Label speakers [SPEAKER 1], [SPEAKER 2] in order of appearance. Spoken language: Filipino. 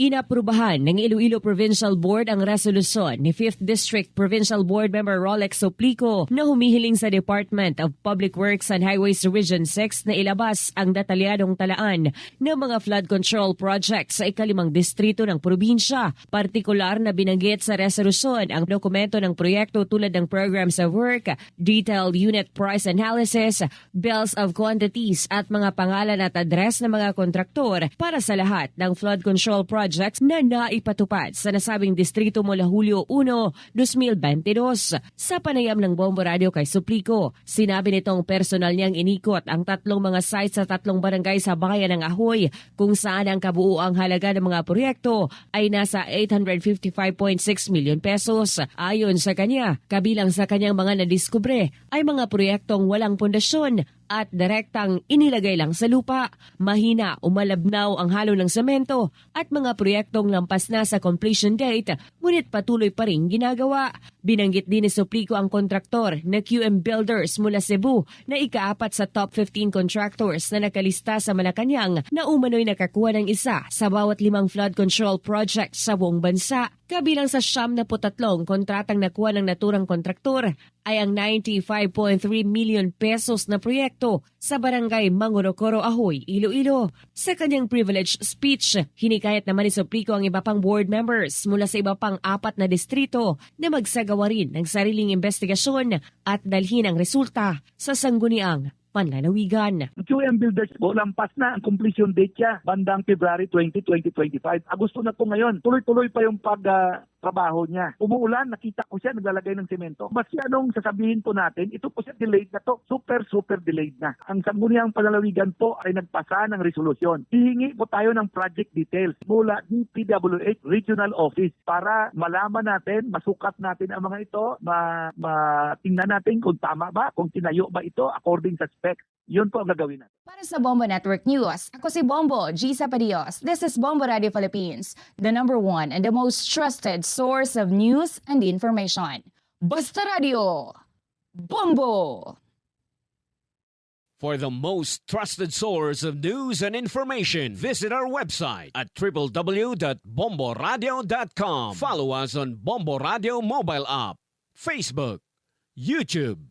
[SPEAKER 1] Inaprubahan ng Iloilo Provincial Board ang resolusyon ni 5th District Provincial Board Member Rolex Soplico na humihiling sa Department of Public Works and Highways Region 6 na ilabas ang detalyadong talaan ng mga flood control projects sa ikalimang distrito ng probinsya. Partikular na binanggit sa resolusyon ang dokumento ng proyekto tulad ng programs of work, detailed unit price analysis, bills of quantities at mga pangalan at address ng mga kontraktor para sa lahat ng flood control projects na naipatupad sa nasabing distrito mula Hulyo 1, 2022. Sa panayam ng Bombo Radio kay Suplico, sinabi nitong personal niyang inikot ang tatlong mga sites sa tatlong barangay sa bayan ng Ahoy kung saan ang kabuuang halaga ng mga proyekto ay nasa 855.6 million pesos. Ayon sa kanya, kabilang sa kanyang mga nadiskubre ay mga proyektong walang pundasyon at direktang inilagay lang sa lupa. Mahina o malabnaw ang halo ng semento at mga proyektong lampas na sa completion date ngunit patuloy pa rin ginagawa. Binanggit din ni Suplico ang kontraktor na QM Builders mula Cebu na ikaapat sa top 15 contractors na nakalista sa Malacanang na umano'y nakakuha ng isa sa bawat limang flood control project sa buong bansa. Kabilang sa siyam na putatlong kontratang nakuha ng naturang kontraktor ay ang 95.3 million pesos na proyekto sa barangay Mangorokoro, Ahoy, Iloilo. Sa kanyang privilege speech, hinikayat naman ni Soplico ang iba pang board members mula sa iba pang apat na distrito na magsagawa rin ng sariling investigasyon at dalhin ang resulta sa sangguniang panlalawigan.
[SPEAKER 2] QM Builders po, lampas na ang completion date niya bandang February 20, 2025. Agosto na po ngayon. Tuloy-tuloy pa yung pag ah, trabaho niya. Umuulan, nakita ko siya naglalagay ng semento. Mas anong sasabihin po natin, ito po siya delayed na to. Super, super delayed na. Ang sangguniang panlalawigan po ay nagpasa ng resolusyon. Hihingi po tayo ng project details mula DPWH Regional Office para malaman natin, masukat natin ang mga ito, ma, ma tingnan natin kung tama ba, kung tinayo ba ito according sa specs. Yun po ang gagawin natin.
[SPEAKER 3] Para sa Bombo Network News, ako si Bombo G. Sapadios. This is Bombo Radio Philippines, the number one and the most trusted source of news and information. Basta Radio! Bombo!
[SPEAKER 4] For the most trusted source of news and information, visit our website at www.bomboradio.com. Follow us on Bombo Radio mobile app, Facebook, YouTube,